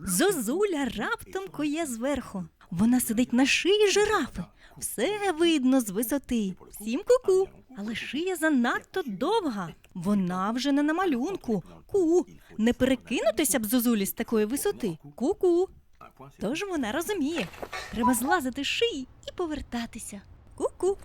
Зозуля раптом кує зверху. Вона сидить на шиї жирафи. Все видно з висоти. Всім куку. -ку. Але шия занадто довга. Вона вже не на малюнку. Ку. Не перекинутися б зозулі з такої висоти. Ку-ку. Тож вона розуміє. Треба злазити з шиї і повертатися. Ку-ку.